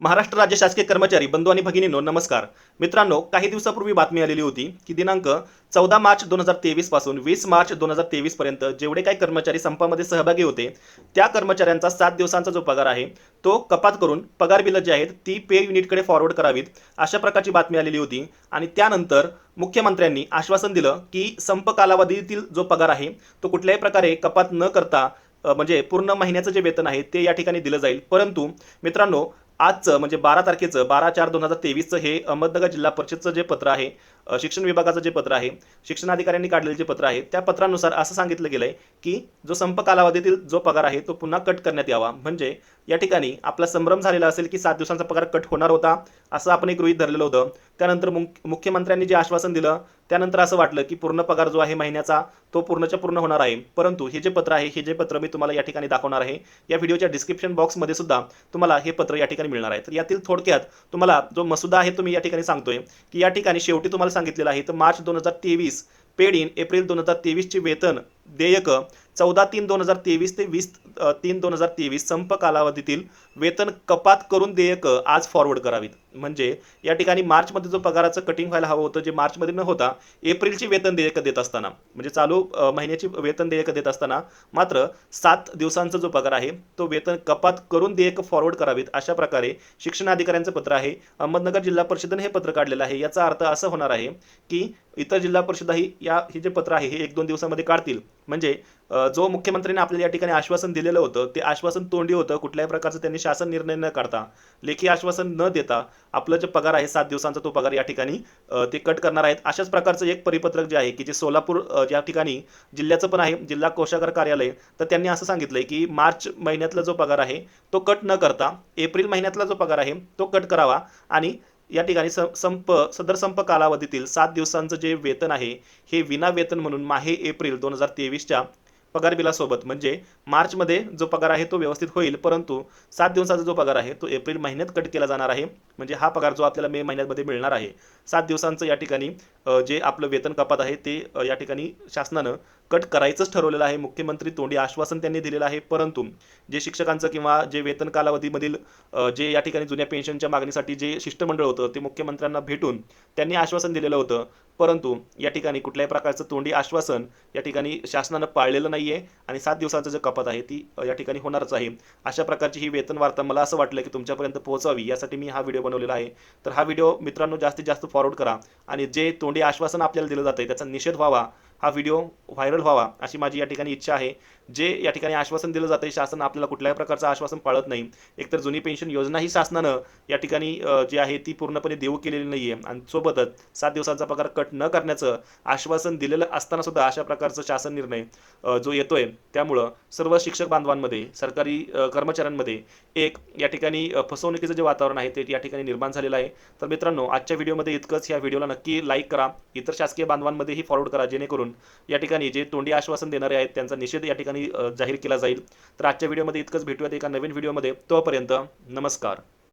महाराष्ट्र राज्य शासकीय कर्मचारी बंधू आणि भगिनींनो नमस्कार. मित्रांनो काही दिवसापूर्वी बातमी आलेली होती की दिनांक चौदा मार्च दोन हजार तेवीसपासून वीस मार्च दोन हजार तेवीस पर्यंत जेवढे काही कर्मचारी संपामध्ये सहभागी होते त्या कर्मचाऱ्यांचा सात दिवसांचा जो पगार आहे तो कपात करून पगार बिलं जी आहेत ती पे युनिटकडे फॉरवर्ड करावीत अशा प्रकारची बातमी आलेली होती. आणि त्यानंतर मुख्यमंत्र्यांनी आश्वासन दिलं की संप कालावधीतील जो पगार आहे तो कुठल्याही प्रकारे कपात न करता म्हणजे पूर्ण महिन्याचं जे वेतन आहे ते या ठिकाणी दिलं जाईल. परंतु मित्रांनो आजचं म्हणजे बारा तारखेचं बारा चार दोन हजार तेवीसचं हे अहमदनगर जिल्हा परिषदचं जे पत्र आहे शिक्षण विभागाचं जे पत्र आहे शिक्षण अधिकाऱ्यांनी काढलेलं जे पत्र आहे त्या पत्रानुसार असं सांगितलं गेलं आहे की जो संप कालावधीतील जो पगार आहे तो पुन्हा कट करण्यात यावा. म्हणजे या ठिकाणी आपला संभ्रम झालेला असेल की सात दिवसांचा पगार कट होणार होता असं आपण एक गृहित धरलेलं होतं. त्यानंतर मुख- मुख्यमंत्र्यांनी जे आश्वासन दिलं त्यानंतर असं वाटलं की पूर्ण पगार जो आहे महिन्याचा तो पूर्णच्या पूर्ण होणार आहे. परंतु हे जे पत्र आहे हे जे पत्र मी तुम्हाला या ठिकाणी दाखवणार आहे या व्हिडिओच्या डिस्क्रिप्शन बॉक्समध्ये सुद्धा तुम्हाला हे पत्र या ठिकाणी मिळणार आहे तर यातील थोडक्यात तुम्हाला जो मसुदा आहे तो मी या ठिकाणी सांगतोय की या ठिकाणी शेवटी तुम्हाला सांगितलेलं आहे. तर मार्च दोन हजार तेवीस पेड इन एप्रिल दोन हजार तेवीसचे वेतन देयक चौदा तीन दोन हजार तेवीस ते वीस तीन दोन हजार तेवीस संप कालावधीतील वेतन कपात करून देयक आज फॉरवर्ड करावीत. म्हणजे या ठिकाणी मार्चमध्ये जो पगाराचं कटिंग व्हायला हवं होतं जे मार्चमध्ये न होता एप्रिलची वेतन देयक देत असताना म्हणजे चालू महिन्याची वेतन देयक देत असताना मात्र सात दिवसांचा जो पगार आहे तो वेतन कपात करून देयक फॉरवर्ड करावीत अशा प्रकारे शिक्षणाधिकाऱ्यांचं पत्र आहे. अहमदनगर जिल्हा परिषदेने हे पत्र काढलेलं आहे. याचा अर्थ असं होणार आहे की इतर जिल्हा परिषदाही या हे जे पत्र आहे हे एक दोन दिवसामध्ये काढतील. म्हणजे जो मुख्यमंत्र्यांनी आपल्याला या ठिकाणी आश्वासन दिलेलं होतं ते आश्वासन तोंडी होतं कुठल्याही प्रकारचं त्यांनी शासन निर्णय न काढता. लेखी आश्वासन न देता आपलं जे पगार आहे सात दिवसांचा तो पगार या ठिकाणी ते कट करणार आहेत. अशाच प्रकारचं एक परिपत्रक जे आहे की जे सोलापूर या ठिकाणी जिल्ह्याचं पण आहे जिल्हा कोषागार कार्यालय तर त्यांनी असं सांगितलंय की मार्च महिन्यातला जो पगार आहे तो कट न करता एप्रिल महिन्यातला जो पगार आहे तो कट करावा. आणि या ठिकाणी स- संप सदर संप कालावधीतील सात दिवसांचं जे वेतन आहे हे विना वेतन म्हणून माहे एप्रिल दोन हजार तेवीसच्या पगार बिलासोबत म्हणजे मार्चमध्ये जो पगार आहे तो व्यवस्थित होईल परंतु सात दिवसाचा जो पगार आहे तो एप्रिल महिन्यात कट केला जाणार आहे. म्हणजे हा पगार जो आपल्याला मे महिन्यामध्ये मिळणार आहे सात दिवसांचं या ठिकाणी जे आपलं वेतन कपात आहे ते या ठिकाणी शासनानं कट करायचंच ठरवलेलं आहे. मुख्यमंत्री तोंडी आश्वासन त्यांनी दिलेलं आहे. परंतु जे शिक्षकांचं किंवा जे वेतन कालावधीमधील जे या ठिकाणी जुन्या पेन्शनच्या मागणीसाठी जे शिष्टमंडळ होतं ते मुख्यमंत्र्यांना भेटून त्यांनी आश्वासन दिलेलं होतं. परंतु या ठिकाणी कुठल्याही प्रकारचं तोंडी आश्वासन या ठिकाणी शासनानं पाळलेलं नाही आहे आणि सात दिवसाचं जे कपात आहे ती या ठिकाणी होणारच आहे. अशा प्रकारची ही वेतन वार्ता मला असं वाटलं की तुमच्यापर्यंत पोहोचावी यासाठी मी हा व्हिडिओ बनवलेला आहे. तर हा व्हिडिओ मित्रांनो जास्तीत जास्त फॉरवर्ड करा आणि जे तोंडी आश्वासन आपल्याला दिलं जातं त्याचा निषेध व्हावा. हा व्हिडिओ व्हायरल व्हावा अशी माझी या ठिकाणी इच्छा आहे. जे या ठिकाणी आश्वासन दिलं जातं शासन आपल्याला कुठल्याही प्रकारचं आश्वासन पाळत नाही. एकतर जुनी पेन्शन योजना ही शासनानं या ठिकाणी जी आहे ती पूर्णपणे देऊ केलेली नाही आहे आणि सोबतच सात दिवसांचा पगार कट न करण्याचं आश्वासन दिलेलं असताना सुद्धा अशा प्रकारचं शासन निर्णय जो येतोय त्यामुळं सर्व शिक्षक बांधवांमध्ये सरकारी कर्मचाऱ्यांमध्ये एक या ठिकाणी फसवणुकीचं जे वातावरण आहे ते या ठिकाणी निर्माण झालेलं आहे. तर मित्रांनो आजच्या व्हिडिओमध्ये इतकंच. या व्हिडिओला नक्की लाईक करा. इतर शासकीय बांधवांमध्येही फॉरवर्ड करा जेणेकरून या ठिकाणी जे तोंडी आश्वासन देणारे आहेत त्यांचा निषेध या ठिकाणी जाहीर केला जाईल. तर आजच्या व्हिडिओमध्ये इतकंच. भेटूयात एका नवीन व्हिडिओमध्ये. तोपर्यंत नमस्कार.